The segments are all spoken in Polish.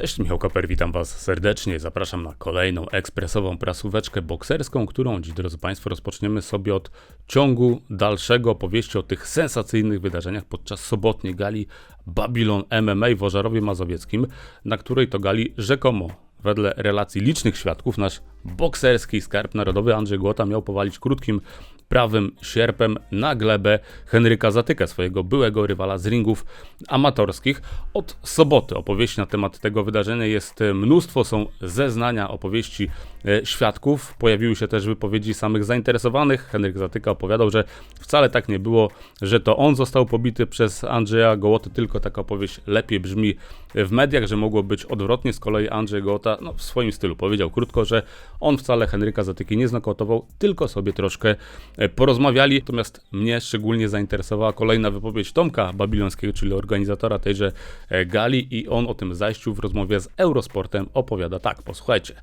Cześć, Michał Koper, witam Was serdecznie. Zapraszam na kolejną ekspresową prasóweczkę bokserską, którą dziś, drodzy Państwo, rozpoczniemy sobie od ciągu dalszego opowieści o tych sensacyjnych wydarzeniach podczas sobotniej gali Babylon MMA w Ożarowie Mazowieckim, na której to gali rzekomo Wedle relacji licznych świadków, nasz bokserski skarb narodowy Andrzej Głota miał powalić krótkim prawym sierpem na glebę Henryka Zatykę, swojego byłego rywala z ringów amatorskich. Od soboty opowieści na temat tego wydarzenia jest mnóstwo, są zeznania, opowieści e, świadków. Pojawiły się też wypowiedzi samych zainteresowanych. Henryk Zatyka opowiadał, że wcale tak nie było, że to on został pobity przez Andrzeja Gołoty, tylko taka opowieść lepiej brzmi w mediach, że mogło być odwrotnie. Z kolei Andrzej Gołota no, w swoim stylu powiedział krótko, że on wcale Henryka Zatyki nie znokautował, tylko sobie troszkę E, porozmawiali. Natomiast mnie szczególnie zainteresowała kolejna wypowiedź Tomka Babilońskiego, czyli organizatora tejże e, gali i on o tym zajściu w rozmowie z Eurosportem opowiada tak, posłuchajcie.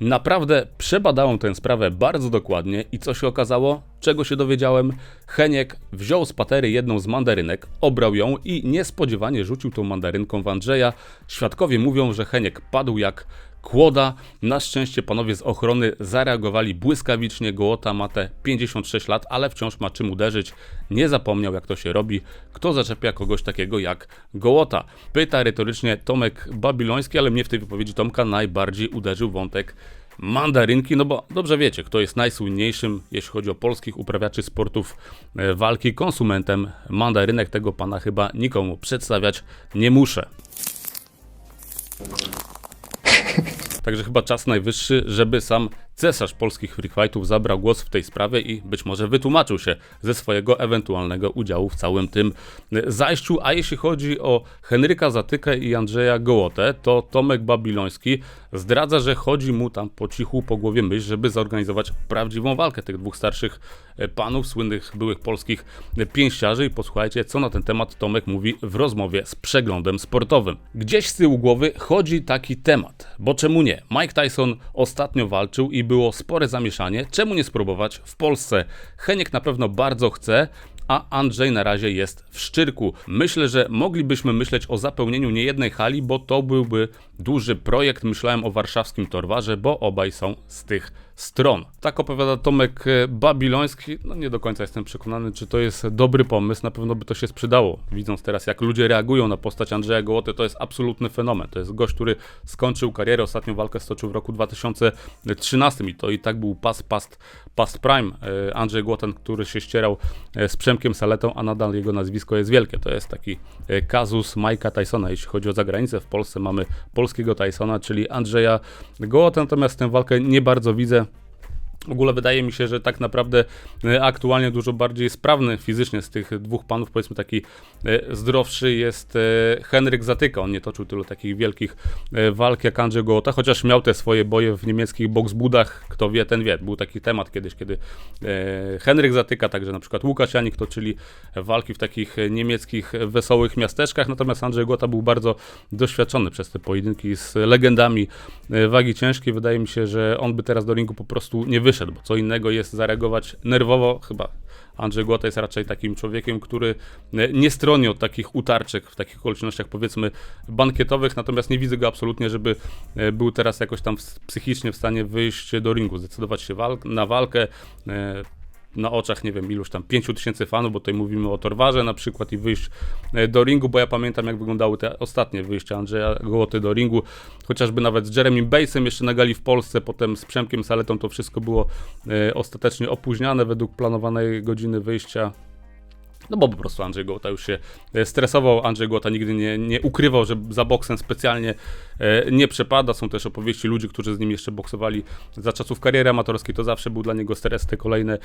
Naprawdę przebadałem tę sprawę bardzo dokładnie i co się okazało? Czego się dowiedziałem? Heniek wziął z patery jedną z mandarynek, obrał ją i niespodziewanie rzucił tą mandarynką w Andrzeja. Świadkowie mówią, że Heniek padł jak Kłoda. Na szczęście panowie z ochrony zareagowali błyskawicznie. Gołota ma te 56 lat, ale wciąż ma czym uderzyć. Nie zapomniał, jak to się robi. Kto zaczepia kogoś takiego jak Gołota? Pyta retorycznie Tomek Babiloński, ale mnie w tej wypowiedzi Tomka najbardziej uderzył wątek mandarynki, no bo dobrze wiecie, kto jest najsłynniejszym, jeśli chodzi o polskich uprawiaczy sportów e, walki, konsumentem mandarynek. Tego pana chyba nikomu przedstawiać nie muszę. Także chyba czas najwyższy, żeby sam cesarz polskich free fightów zabrał głos w tej sprawie i być może wytłumaczył się ze swojego ewentualnego udziału w całym tym zajściu. A jeśli chodzi o Henryka Zatykę i Andrzeja Gołotę, to Tomek Babiloński zdradza, że chodzi mu tam po cichu po głowie myśl, żeby zorganizować prawdziwą walkę tych dwóch starszych e, panów, słynnych byłych polskich pięściarzy. I posłuchajcie, co na ten temat Tomek mówi w rozmowie z przeglądem sportowym. Gdzieś z tyłu głowy chodzi taki temat, bo czemu nie? Mike Tyson ostatnio walczył i było spore zamieszanie. Czemu nie spróbować w Polsce? Heniek na pewno bardzo chce, a Andrzej na razie jest w szczyrku. Myślę, że moglibyśmy myśleć o zapełnieniu niejednej hali, bo to byłby duży projekt. Myślałem o warszawskim Torwarze, bo obaj są z tych stron. Tak opowiada Tomek e, Babiloński. No nie do końca jestem przekonany, czy to jest dobry pomysł. Na pewno by to się sprzedało. Widząc teraz, jak ludzie reagują na postać Andrzeja Gołoty, to jest absolutny fenomen. To jest gość, który skończył karierę. Ostatnią walkę stoczył w roku 2013 i to i tak był pas past, past prime. E, Andrzej Głoten, który się ścierał e, z Przemkiem Saletą, a nadal jego nazwisko jest wielkie. To jest taki kazus Majka Tysona. Jeśli chodzi o zagranicę, w Polsce mamy polskiego Tysona, czyli Andrzeja Gołota, natomiast tę walkę nie bardzo widzę. W ogóle wydaje mi się, że tak naprawdę e, aktualnie dużo bardziej sprawny fizycznie z tych dwóch panów, powiedzmy taki e, zdrowszy jest e, Henryk Zatyka. On nie toczył tylu takich wielkich walk jak Andrzej Gołota, chociaż miał te swoje boje w niemieckich boxbudach, kto wie, ten wie. Był taki temat kiedyś, kiedy Henryk Zatyka, także na przykład Łukasz Janik toczyli walki w takich niemieckich wesołych miasteczkach, natomiast Andrzej Gołota był bardzo doświadczony przez te pojedynki z legendami wagi ciężkiej. Wydaje mi się, że on by teraz do ringu po prostu nie wyszedł wyszedł, bo co innego jest zareagować nerwowo, chyba Andrzej Głota jest raczej takim człowiekiem, który nie stroni od takich utarczek w takich okolicznościach powiedzmy bankietowych, natomiast nie widzę go absolutnie, żeby e, był teraz jakoś tam psychicznie w stanie wyjść do ringu, zdecydować się na walkę, e, na oczach, nie wiem, iluś tam 5 tysięcy fanów, bo tutaj mówimy o Torwarze na przykład i wyjść e, do ringu, bo ja pamiętam jak wyglądały te ostatnie wyjścia Andrzeja Gołoty do ringu, chociażby nawet z Jeremy Bassem jeszcze na gali w Polsce, potem z Przemkiem Saletą to wszystko było e, ostatecznie opóźniane według planowanej godziny wyjścia no bo po prostu Andrzej Głota już się e, stresował. Andrzej Głota nigdy nie, nie ukrywał, że za boksem specjalnie e, nie przepada. Są też opowieści ludzi, którzy z nim jeszcze boksowali za czasów kariery amatorskiej. To zawsze był dla niego stres, te kolejne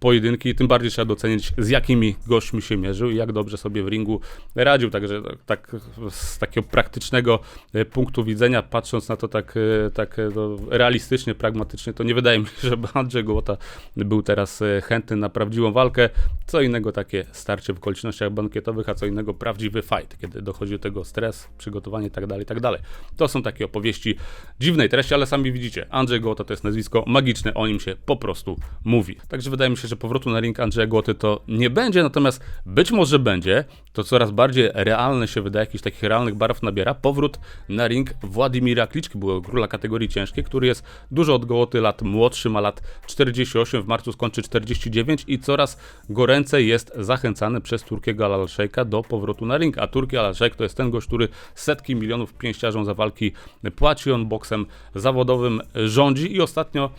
pojedynki. Tym bardziej trzeba docenić, z jakimi gośćmi się mierzył i jak dobrze sobie w ringu radził. Także tak, z takiego praktycznego e, punktu widzenia, patrząc na to tak, tak no, realistycznie, pragmatycznie, to nie wydaje mi się, żeby Andrzej Głota był teraz chętny na prawdziwą walkę. Co innego takie starcie w okolicznościach bankietowych, a co innego prawdziwy fight, kiedy dochodzi do tego stres, przygotowanie itd., tak itd. Tak To są takie opowieści dziwnej treści, ale sami widzicie, Andrzej Gołota to jest nazwisko magiczne, o nim się po prostu mówi. Także wydaje mi się, że powrotu na ring Andrzeja Gołoty to nie będzie, natomiast być może będzie, to coraz bardziej realne się wydaje, jakichś takich realnych barw nabiera, powrót na ring Władimira Kliczki, byłego króla kategorii ciężkiej, który jest dużo od Gołoty lat młodszy, ma lat 48, w marcu skończy 49 i coraz goręcej jest zachęcany przez Turkiego Alal Sheikha do powrotu na ring, a Turki Alal Sheikh to jest ten gość, który setki milionów pięściarzom za walki płaci, on boksem zawodowym rządzi. I ostatnio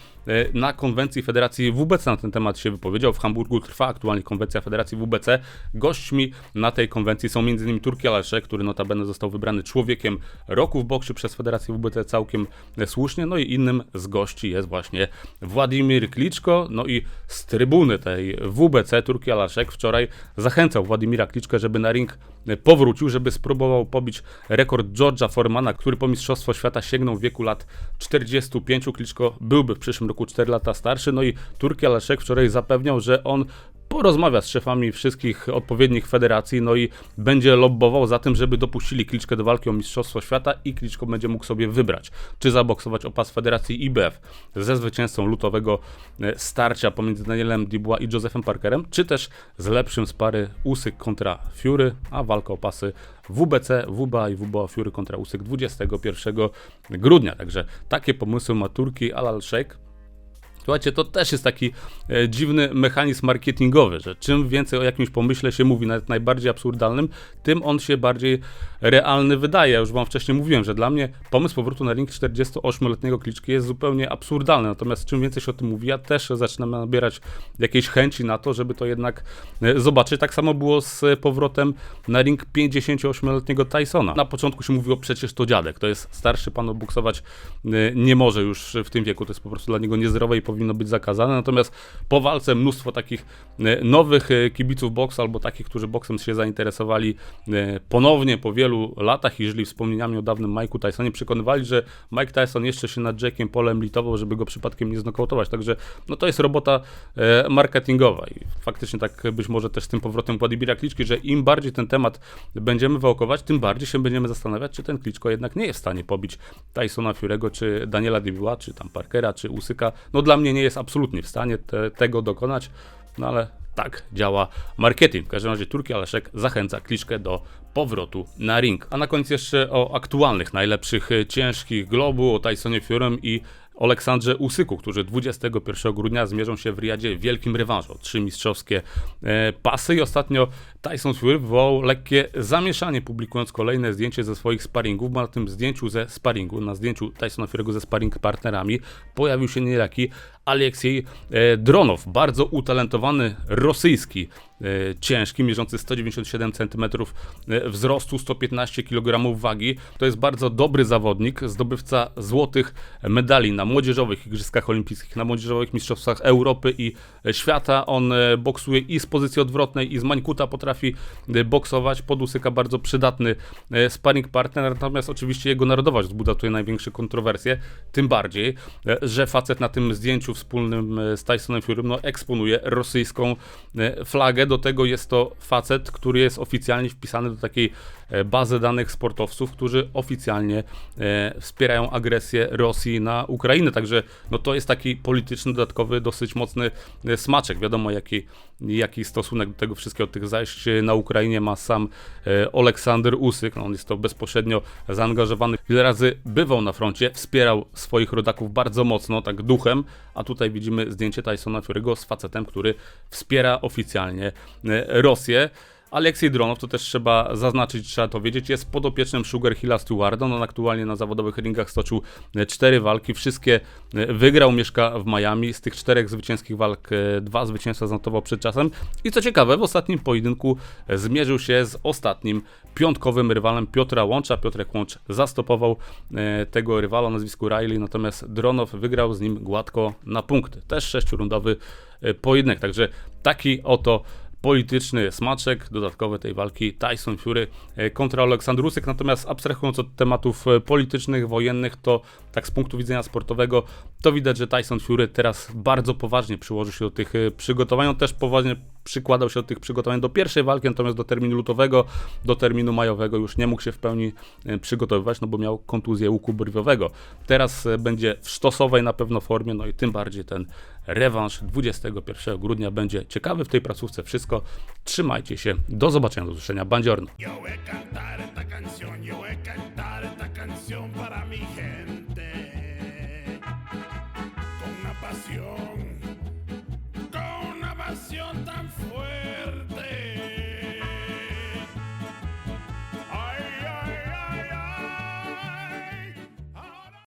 na konwencji Federacji WBC na ten temat się wypowiedział. W Hamburgu trwa aktualnie konwencja Federacji WBC. Gośćmi na tej konwencji są m.in. Turki Alal który notabene został wybrany człowiekiem roku w boksie przez Federację WBC całkiem słusznie. No i innym z gości jest właśnie Władimir Kliczko. No i z trybuny tej WBC Turki Alaszek wczoraj zachęcał Władimira Kliczkę, żeby na ring powrócił, żeby spróbował pobić rekord George'a Formana, który po Mistrzostwo Świata sięgnął w wieku lat 45. Kliczko byłby w przyszłym roku 4 lata starszy. No i Turki Alaszek wczoraj zapewniał, że on porozmawia z szefami wszystkich odpowiednich federacji, no i będzie lobbował za tym, żeby dopuścili Kliczkę do walki o Mistrzostwo Świata i Kliczko będzie mógł sobie wybrać, czy zaboksować o pas Federacji IBF ze zwycięzcą lutowego e, starcia pomiędzy Danielem Dubois i Josephem Parkerem, czy też z lepszym z pary Usyk kontra Fury, a walka o pasy WBC, WBA i WBA Fury kontra Usyk 21 grudnia. Także takie pomysły ma Turki Alal Sheikh. Słuchajcie, to też jest taki e, dziwny mechanizm marketingowy, że czym więcej o jakimś pomyśle się mówi, nawet najbardziej absurdalnym, tym on się bardziej realny wydaje. Ja już wam wcześniej mówiłem, że dla mnie pomysł powrotu na ring 48-letniego kliczki jest zupełnie absurdalny. Natomiast czym więcej się o tym mówi, ja też zaczynam nabierać jakiejś chęci na to, żeby to jednak e, zobaczyć. Tak samo było z powrotem na ring 58-letniego Tysona. Na początku się mówiło przecież to dziadek, to jest starszy pan buksować e, nie może już w tym wieku, to jest po prostu dla niego niezdrowe i powinno być zakazane. Natomiast po walce mnóstwo takich e, nowych kibiców boksu albo takich, którzy boksem się zainteresowali ponownie po wielu latach i żyli wspomnieniami o dawnym Mike'u Tysonie, przekonywali, że Mike Tyson jeszcze się nad Jackiem Polem litował, żeby go przypadkiem nie znokautować. Także no to jest robota e, marketingowa i faktycznie tak być może też z tym powrotem Władimira Kliczki, że im bardziej ten temat będziemy wałkować, tym bardziej się będziemy zastanawiać, czy ten Kliczko jednak nie jest w stanie pobić Tysona Furego, czy Daniela Dubois, czy tam Parkera, czy Usyka. No dla mnie nie jest absolutnie w stanie te, tego dokonać, no ale tak działa marketing. W każdym razie Turki Aleszek zachęca Kliczkę do powrotu na ring. A na koniec jeszcze o aktualnych, najlepszych e, ciężkich globu, o Tysonie Furym i Aleksandrze Usyku, którzy 21 grudnia zmierzą się w Riyadzie w wielkim rewanżu. Trzy mistrzowskie e, pasy i ostatnio Tyson Fury wywołał lekkie zamieszanie, publikując kolejne zdjęcie ze swoich sparingów, bo na tym zdjęciu ze sparingu, na zdjęciu Tysona Fury'ego ze sparing partnerami pojawił się niejaki Aleksiej e, Dronow, bardzo utalentowany rosyjski e, ciężki, mierzący 197 cm e, wzrostu, 115 kg wagi. To jest bardzo dobry zawodnik, zdobywca złotych medali na młodzieżowych Igrzyskach Olimpijskich, na młodzieżowych Mistrzostwach Europy i świata. On boksuje i z pozycji odwrotnej, i z mańkuta potrafi boksować. Podusyka bardzo przydatny sparring partner, natomiast oczywiście jego narodowość wzbudza tutaj największe kontrowersje. Tym bardziej, że facet na tym zdjęciu wspólnym z Tysonem Fury no, eksponuje rosyjską flagę. Do tego jest to facet, który jest oficjalnie wpisany do takiej E, bazę danych sportowców, którzy oficjalnie e, wspierają agresję Rosji na Ukrainę. Także no to jest taki polityczny, dodatkowy, dosyć mocny e, smaczek. Wiadomo, jaki, jaki stosunek do tego wszystkiego, tych zajść na Ukrainie ma sam Aleksander Usyk. No on jest to bezpośrednio zaangażowany. Wiele razy bywał na froncie, wspierał swoich rodaków bardzo mocno, tak duchem, a tutaj widzimy zdjęcie Tysona Fury'ego z facetem, który wspiera oficjalnie Rosję. Aleksiej Dronow, to też trzeba zaznaczyć, trzeba to wiedzieć, jest podopiecznym Sugar Hilla Stewarda. On aktualnie na zawodowych ringach stoczył e, cztery walki, wszystkie e, wygrał, mieszka w Miami. Z tych czterech zwycięskich walk e, dwa zwycięstwa zanotował przed czasem. I co ciekawe, w ostatnim pojedynku zmierzył się z ostatnim piątkowym rywalem Piotra Łącza. Piotrek Łącz zastopował tego rywala o nazwisku Riley, natomiast Dronow wygrał z nim gładko na punkty. Też sześciorundowy pojedynek, także taki oto polityczny smaczek dodatkowy tej walki Tyson Fury e, kontra Aleksandr Usyk. Natomiast abstrahując od tematów e, politycznych, wojennych, to tak z punktu widzenia sportowego, to widać, że Tyson Fury teraz bardzo poważnie przyłoży się do tych e, przygotowań. On też poważnie przykładał się do tych przygotowań do pierwszej walki, natomiast do terminu lutowego, do terminu majowego już nie mógł się w pełni e, przygotowywać, no bo miał kontuzję łuku brwiowego. Teraz e, będzie w sztosowej na pewno formie, no i tym bardziej ten rewanż 21 grudnia będzie ciekawy w tej placówce. Wszystko. Trzymajcie się. Do zobaczenia, do usłyszenia. Bandziorno.